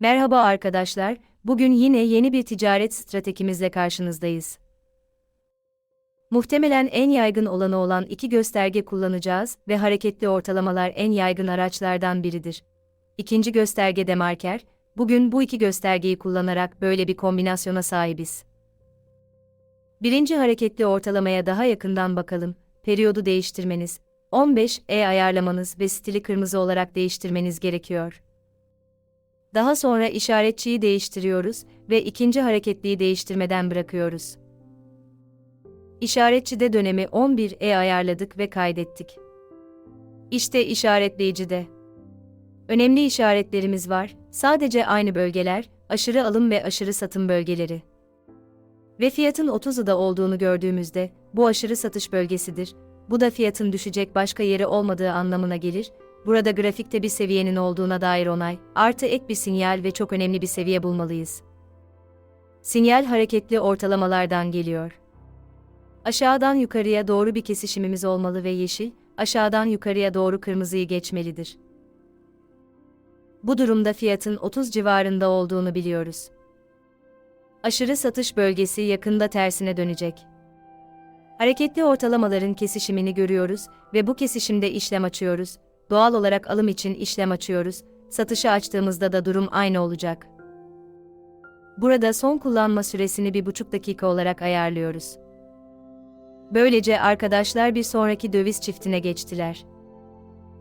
Merhaba arkadaşlar, bugün yine yeni bir ticaret stratejimizle karşınızdayız. Muhtemelen en yaygın olanı olan iki gösterge kullanacağız ve hareketli ortalamalar en yaygın araçlardan biridir. İkinci gösterge demarker, bugün bu iki göstergeyi kullanarak böyle bir kombinasyona sahibiz. Birinci hareketli ortalamaya daha yakından bakalım, periyodu değiştirmeniz, 15E ayarlamanız ve stili kırmızı olarak değiştirmeniz gerekiyor. Daha sonra işaretçiyi değiştiriyoruz ve ikinci hareketliyi değiştirmeden bırakıyoruz. İşaretçide dönemi 11'e ayarladık ve kaydettik. İşte işaretleyicide. Önemli işaretlerimiz var, sadece aynı bölgeler, aşırı alım ve aşırı satım bölgeleri. Ve fiyatın 30'da olduğunu gördüğümüzde, bu aşırı satış bölgesidir, bu da fiyatın düşecek başka yeri olmadığı anlamına gelir, burada grafikte bir seviyenin olduğuna dair onay, artı ek bir sinyal ve çok önemli bir seviye bulmalıyız. Sinyal hareketli ortalamalardan geliyor. Aşağıdan yukarıya doğru bir kesişimimiz olmalı ve yeşil, aşağıdan yukarıya doğru kırmızıyı geçmelidir. Bu durumda fiyatın 30 civarında olduğunu biliyoruz. Aşırı satış bölgesi yakında tersine dönecek. Hareketli ortalamaların kesişimini görüyoruz ve bu kesişimde işlem açıyoruz. Doğal olarak alım için işlem açıyoruz. Satışı açtığımızda da durum aynı olacak. Burada son kullanma süresini bir buçuk dakika olarak ayarlıyoruz. Böylece arkadaşlar bir sonraki döviz çiftine geçtiler.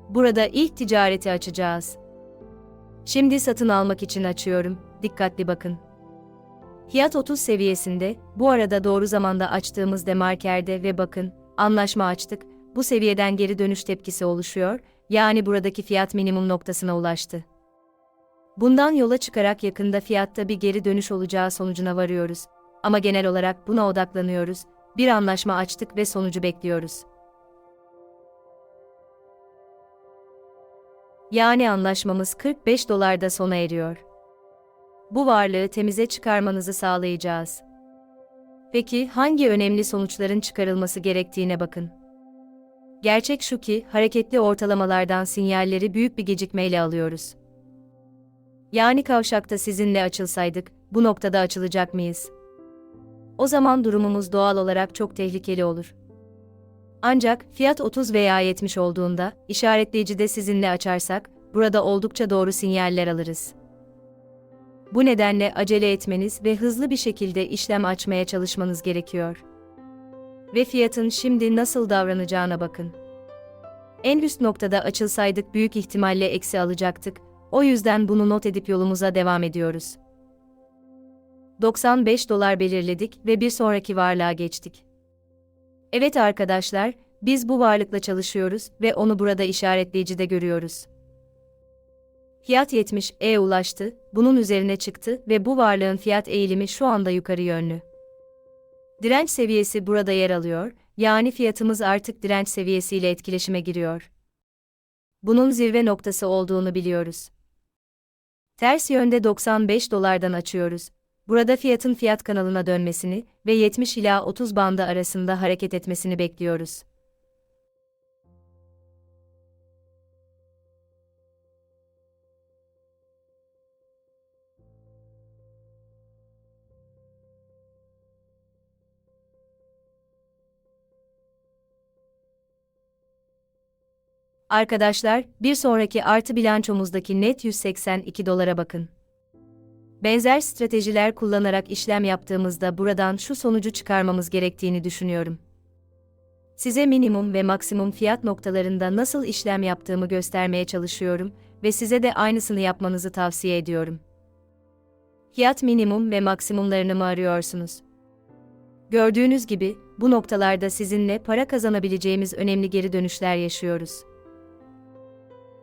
Burada ilk ticareti açacağız. Şimdi satın almak için açıyorum. Dikkatli bakın. Fiyat 30 seviyesinde, bu arada doğru zamanda açtığımız demarkerde ve bakın, anlaşma açtık, bu seviyeden geri dönüş tepkisi oluşuyor, yani buradaki fiyat minimum noktasına ulaştı. Bundan yola çıkarak yakında fiyatta bir geri dönüş olacağı sonucuna varıyoruz. Ama genel olarak buna odaklanıyoruz, bir anlaşma açtık ve sonucu bekliyoruz. Yani anlaşmamız 45 dolarda sona eriyor bu varlığı temize çıkarmanızı sağlayacağız. Peki hangi önemli sonuçların çıkarılması gerektiğine bakın. Gerçek şu ki hareketli ortalamalardan sinyalleri büyük bir gecikmeyle alıyoruz. Yani kavşakta sizinle açılsaydık, bu noktada açılacak mıyız? O zaman durumumuz doğal olarak çok tehlikeli olur. Ancak fiyat 30 veya 70 olduğunda işaretleyicide sizinle açarsak, burada oldukça doğru sinyaller alırız. Bu nedenle acele etmeniz ve hızlı bir şekilde işlem açmaya çalışmanız gerekiyor. Ve fiyatın şimdi nasıl davranacağına bakın. En üst noktada açılsaydık büyük ihtimalle eksi alacaktık, o yüzden bunu not edip yolumuza devam ediyoruz. 95 dolar belirledik ve bir sonraki varlığa geçtik. Evet arkadaşlar, biz bu varlıkla çalışıyoruz ve onu burada işaretleyicide görüyoruz. Fiyat 70'e ulaştı, bunun üzerine çıktı ve bu varlığın fiyat eğilimi şu anda yukarı yönlü. Direnç seviyesi burada yer alıyor, yani fiyatımız artık direnç seviyesiyle etkileşime giriyor. Bunun zirve noktası olduğunu biliyoruz. Ters yönde 95 dolardan açıyoruz. Burada fiyatın fiyat kanalına dönmesini ve 70 ila 30 bandı arasında hareket etmesini bekliyoruz. Arkadaşlar, bir sonraki artı bilançomuzdaki net 182 dolara bakın. Benzer stratejiler kullanarak işlem yaptığımızda buradan şu sonucu çıkarmamız gerektiğini düşünüyorum. Size minimum ve maksimum fiyat noktalarında nasıl işlem yaptığımı göstermeye çalışıyorum ve size de aynısını yapmanızı tavsiye ediyorum. Fiyat minimum ve maksimumlarını mı arıyorsunuz? Gördüğünüz gibi, bu noktalarda sizinle para kazanabileceğimiz önemli geri dönüşler yaşıyoruz.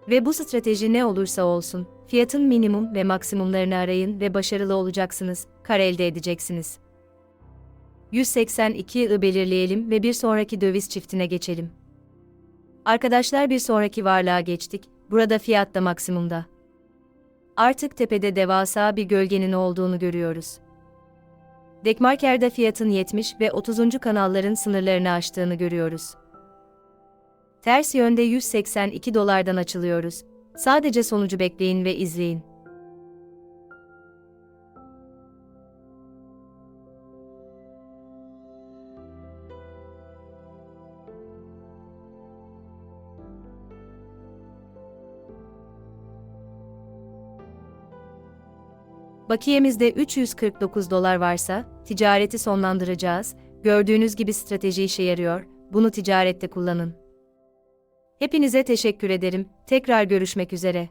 Ve bu strateji ne olursa olsun, fiyatın minimum ve maksimumlarını arayın ve başarılı olacaksınız, kar elde edeceksiniz. 182'yi belirleyelim ve bir sonraki döviz çiftine geçelim. Arkadaşlar bir sonraki varlığa geçtik, burada fiyat da maksimumda. Artık tepede devasa bir gölgenin olduğunu görüyoruz. Dekmarker'da fiyatın 70 ve 30. kanalların sınırlarını aştığını görüyoruz. Ters yönde 182 dolardan açılıyoruz. Sadece sonucu bekleyin ve izleyin. Bakiyemizde 349 dolar varsa, ticareti sonlandıracağız. Gördüğünüz gibi strateji işe yarıyor. Bunu ticarette kullanın. Hepinize teşekkür ederim, tekrar görüşmek üzere.